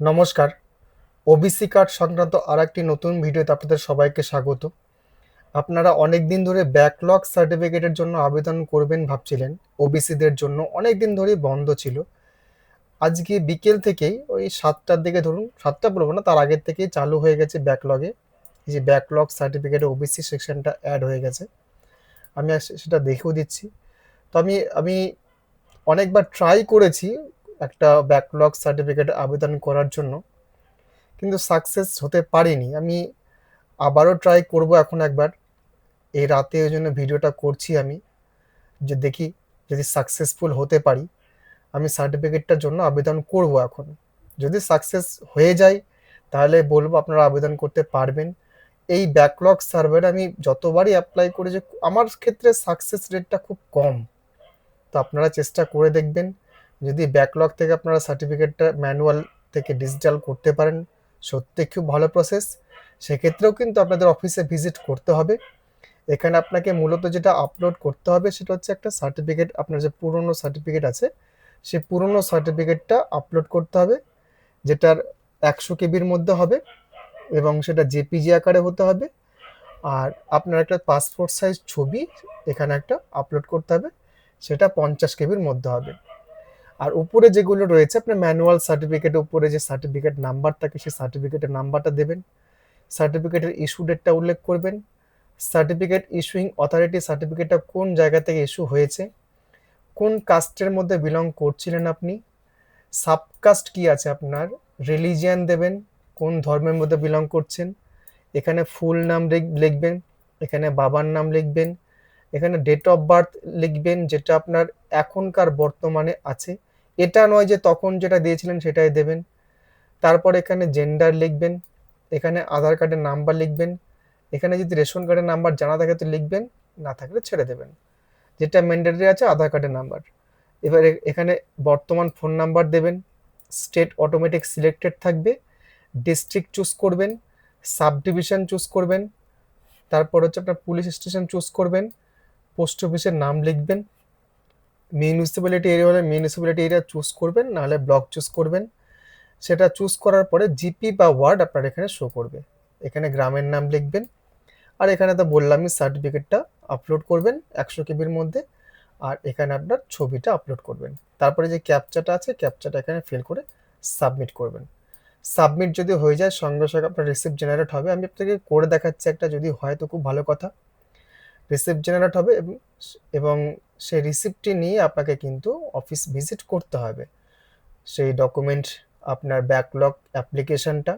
নমস্কার। OBC card সংক্রান্ত আর একটি নতুন ভিডিওতে আপনাদের সবাইকে স্বাগত। আপনারা অনেক দিন ধরে ব্যাকলগ সার্টিফিকেটের জন্য আবেদন করবেন ভাবছিলেন। ওবিসিদের জন্য অনেক দিন ধরেই বন্ধ ছিল। আজকে বিকেল থেকেই ওই সাতটার দিকে ধরুন, সাতটা বলব না, তার আগের থেকেই চালু হয়ে গেছে ব্যাকলগে এই যে ব্যাকলগ সার্টিফিকেটে ওবিসি সেকশনটা অ্যাড হয়ে গেছে। আমি সেটা দেখেও দিচ্ছি। তো আমি আমি অনেকবার ট্রাই করেছি একটা ব্যাকলগ সার্টিফিকেট আবেদন করার জন্য। কিন্তু সাকসেস হতে পারিনি। আমি আবারও ট্রাই করব এখন একবার। এই রাতে ওই জন্য ভিডিওটা করছি আমি। যে দেখি যদি সাকসেসফুল হতে পারি, আমি সার্টিফিকেটটার জন্য আবেদন করব এখন। যদি সাকসেস হয়ে যায়, তাহলে বলব আপনারা আবেদন করতে পারবেন। এই ব্যাকলগ সার্ভের আমি যতবারই অ্যাপ্লাই করেছি, আমার ক্ষেত্রে সাকসেস রেটটা খুব কম। তো আপনারা চেষ্টা করে দেখবেন। যদি ব্যাকলগ থেকে আপনারা সার্টিফিকেটটা ম্যানুয়াল থেকে ডিজিটাল করতে পারেন, সত্যি খুব ভালো প্রসেস সেক্ষেত্রেও কিন্তু আপনাদের অফিসে ভিজিট করতে হবে। এখানে আপনাকে মূলত যেটা আপলোড করতে হবে, সেটা হচ্ছে একটা সার্টিফিকেট আপনার যে পুরনো সার্টিফিকেট আছে, সেই পুরনো সার্টিফিকেটটা আপলোড করতে হবে, যেটার একশো কেবির মধ্যে হবে এবং সেটা জেপিজি আকারে হতে হবে। আর আপনার একটা পাসপোর্ট সাইজ ছবি এখানে একটা আপলোড করতে হবে, সেটা পঞ্চাশ কেবির মধ্যে হবে। আর উপরে যেগুলো রয়েছে, আপনার ম্যানুয়াল সার্টিফিকেটের উপরে যে সার্টিফিকেট নাম্বার থাকে, সেই সার্টিফিকেটের নাম্বারটা দেবেন। সার্টিফিকেটের ইস্যু ডেটটা উল্লেখ করবেন। সার্টিফিকেট ইস্যুইং অথরিটি সার্টিফিকেটটা কোন জায়গা থেকে ইস্যু হয়েছে, কোন কাস্টের মধ্যে বিলং করছিলেন আপনি সাবকাস্ট কি আছে আপনার রিলিজিয়ান দেবেন, কোন ধর্মের মধ্যে বিলং করছেন, এখানে ফুল নাম লিখ- লিখবেন, এখানে বাবার নাম লিখবেন, এখানে ডেট অফ বার্থ লিখবেন, যেটা আপনার এখনকার বর্তমানে আছে। এটা নয় যে তখন যেটা দিয়েছিলেন সেটাই দেবেন। তারপর এখানে জেন্ডার লিখবেন, এখানে আধার কার্ডের নাম্বার লিখবেন, এখানে যদি রেশন কার্ডের নাম্বার জানা থাকে তো লিখবেন, না থাকলে ছেড়ে দেবেন। যেটা ম্যান্ডেটরি আছে আধার কার্ডের নাম্বার এবার এখানে বর্তমান ফোন নাম্বার দেবেন স্টেট অটোমেটিক সিলেক্টেড থাকবে ডিস্ট্রিক্ট চুজ করবেন সাব ডিভিশন চুজ করবেন, তারপর হচ্ছে আপনার পুলিশ স্টেশন চুজ করবেন পোস্ট অফিসের নাম লিখবেন। মিউনিসিপ্যালিটি এরিয়া হলে মিউনিসিপ্যালিটি এরিয়া চুজ করবেন, নাহলে ব্লক চুজ করবেন। সেটা চুজ করার পরে জিপি বা ওয়ার্ড আপনার এখানে শো করবে। এখানে গ্রামের নাম লিখবেন। আর এখানে তো বললামই সার্টিফিকেটটা আপলোড করবেন একশো কেবির মধ্যে। আর এখানে আপনার ছবিটা আপলোড করবেন। তারপরে যে ক্যাপচাটা আছে ক্যাপচাটা এখানে ফিল করে সাবমিট করবেন। সাবমিট যদি হয়ে যায়, সঙ্গে সঙ্গে আপনার রিসিপ্ট জেনারেট হবে। আমি আপনাকে করে দেখাচ্ছি একটা যদি হয় তো খুব ভালো কথা। রিসিপ্ট জেনারেট হবে এবং সেই রিসিপ্টটি নিয়ে আপনাকে কিন্তু অফিস ভিজিট করতে হবে। সেই ডকুমেন্ট আপনার ব্যাকলগ অ্যাপ্লিকেশনটা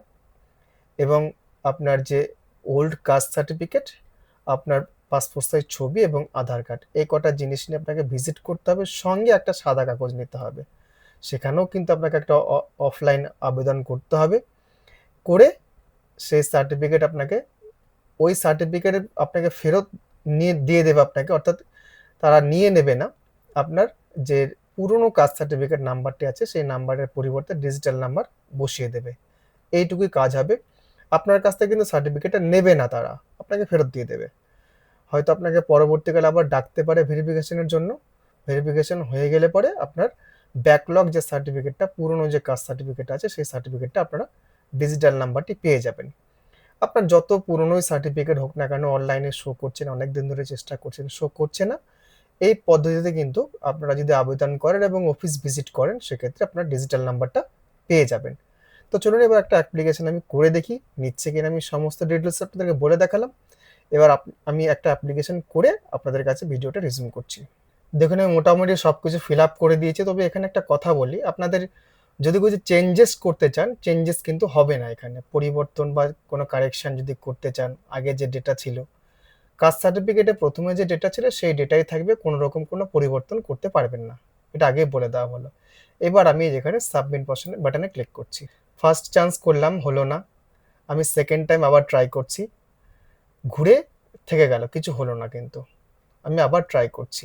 এবং আপনার যে ওল্ড কাস্ট সার্টিফিকেট আপনার পাসপোর্ট সাইজ ছবি এবং আধার কার্ড, এই কটা জিনিস নিয়ে আপনাকে ভিজিট করতে হবে। সঙ্গে একটা সাদা কাগজ নিতে হবে। সেখানেও কিন্তু আপনাকে একটা অফলাইন আবেদন করতে হবে। করে সেই সার্টিফিকেট আপনাকে, ওই সার্টিফিকেট আপনাকে ফেরত নিয়ে দিয়ে দেবে আপনাকে, অর্থাৎ তারা নিয়ে নেবে না। আপনার যে পুরনো কাস্ট সার্টিফিকেট নাম্বারটি আছে, সেই নাম্বারের পরিবর্তে ডিজিটাল নাম্বার বসিয়ে দেবে। এইটুকুই কাজ হবে। আপনার কাছ থেকে কিন্তু সার্টিফিকেটটা নেবে না তারা, আপনাকে ফেরত দিয়ে দেবে। হয়তো আপনাকে পরবর্তীকালে আবার ডাকতে পারে ভেরিফিকেশনের জন্য। ভেরিফিকেশন হয়ে গেলে পরে আপনার ব্যাকলগ যে সার্টিফিকেটটা পুরনো যে কাস্ট সার্টিফিকেট আছে, সেই সার্টিফিকেটটা আপনারা ডিজিটাল নাম্বারটি পেয়ে যাবেন। আপনার যত পুরনোই সার্টিফিকেট হোক না কেন অনলাইনে শো করছেন অনেক দিন ধরে চেষ্টা করছেন শো করছে না। এই পদ্ধতিতে কিন্তু আপনারা যদি আবেদন করেন এবং অফিস ভিজিট করেন, সেক্ষেত্রে আপনার ডিজিটাল নাম্বারটা পেয়ে যাবেন। তো চলুন এবার একটা অ্যাপ্লিকেশন আমি করে দেখি। নিচ্ছে কিনা আমি সমস্ত ডিটেলস আপনাদেরকে বলে দেখালাম। এবার আমি একটা অ্যাপ্লিকেশন করে আপনাদের কাছে ভিডিওটা রিজিউম করছি। দেখুন, আমি মোটামুটি সব কিছু ফিল আপ করে দিয়েছি। তবে এখানে একটা কথা বলি। আপনাদের যদি কিছু চেঞ্জেস করতে চান চেঞ্জেস কিন্তু হবে না এখানে। পরিবর্তন বা কোনো কারেকশন যদি করতে চান, আগে যে ডেটা ছিল, কাস্ট সার্টিফিকেটে প্রথমে যে ডেটা ছিল, সেই ডেটাই থাকবে, কোনো রকম কোনো পরিবর্তন করতে পারবেন না। এটা আগেই বলে দেওয়া হলো। এবার আমি যেখানে সাবমিট বাটনে ক্লিক করছি। ফার্স্ট চান্স করলাম, হলো না। আমি সেকেন্ড টাইম আবার ট্রাই করছি। ঘুরে থেকে গেল, কিছু হলো না কিন্তু। আমি আবার ট্রাই করছি।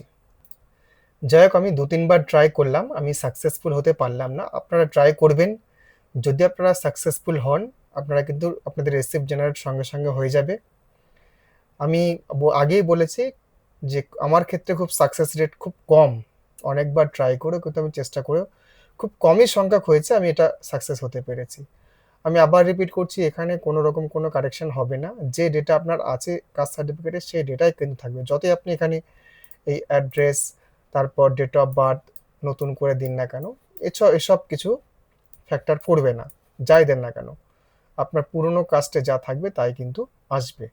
যাই হোক আমি দু তিনবার ট্রাই করলাম, আমি সাকসেসফুল হতে পারলাম না। আপনারা ট্রাই করবেন। যদি আপনারা সাকসেসফুল হন, আপনারা কিন্তু আপনাদের রিসিপ্ট জেনারেট সঙ্গে সঙ্গে হয়ে যাবে। আমি আগেই বলেছি যে আমার ক্ষেত্রে খুব সাকসেস রেট খুব কম। অনেকবার ট্রাই করে কিন্তু আমি চেষ্টা করে খুব কমই সংখ্যক হয়েছে, আমি এটা সাকসেস হতে পেরেছি। আমি আবার রিপিট করছি, এখানে কোনো রকম কোনো কারেকশন হবে না। যে ডেটা আপনার আছে, কাস্ট সার্টিফিকেটে সেই ডেটাই কিন্তু থাকবে। যতই আপনি এখানে এই অ্যাড্রেস তারপর ডেট অফ বার্থ নতুন করে দিন না কেন এসব এসব কিছু ফ্যাক্টর পড়বে না, যাই দেন না কেন। আপনার পুরনো কাস্টে যা থাকবে তাই কিন্তু আসবে।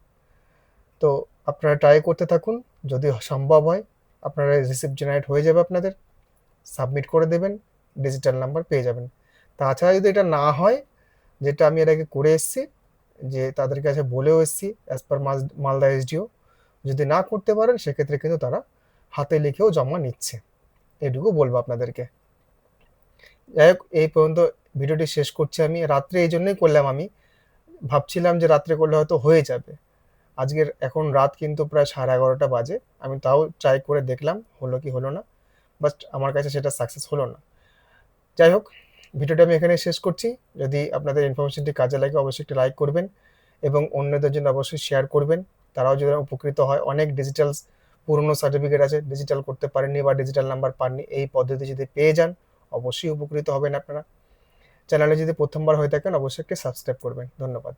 তো আপনারা ট্রাই করতে থাকুন, যদি সম্ভব হয়, আপনারা রিসিপ্ট জেনারেট হয়ে যাবে আপনাদের সাবমিট করে দেবেন ডিজিটাল নাম্বার পেয়ে যাবেন। তাছাড়া যদি এটা না হয়, যেটা আমি এর আগে করে এসেছি, যে তাদের কাছে বলেও এসেছি অ্যাজ পার মালদা এসডিও যদি না করতে পারেন, সেক্ষেত্রে কিন্তু তারা হাতে লিখেও জমা নিচ্ছে। এটুকু বলব আপনাদেরকে। যাই হোক এই পর্যন্ত ভিডিওটি শেষ করছি আমি। রাত্রে এই জন্যই করলাম আমি। ভাবছিলাম যে রাত্রে করলে হয়তো হয়ে যাবে। আজকের এখন রাত কিন্তু প্রায় সাড়ে এগারোটা বাজে। আমি তাও ট্রাই করে দেখলাম, হলো কি হলো না। বাট আমার কাছে সেটা সাকসেস হলো না। যাই হোক ভিডিওটা আমি এখানে শেষ করছি। যদি আপনাদের ইনফরমেশনটি কাজে লাগে, অবশ্যই একটি লাইক করবেন এবং অন্যদের জন্য অবশ্যই শেয়ার করবেন। তারাও যদি উপকৃত হয়। অনেক ডিজিটাল পুরনো সার্টিফিকেট আছে ডিজিটাল করতে পারেননি বা ডিজিটাল নাম্বার পাননি, এই পদ্ধতি যদি পেয়ে যান, অবশ্যই উপকৃত হবেন আপনারা। চ্যানেলে যদি প্রথমবার হয়ে থাকেন, অবশ্যই একটি সাবস্ক্রাইব করবেন। ধন্যবাদ।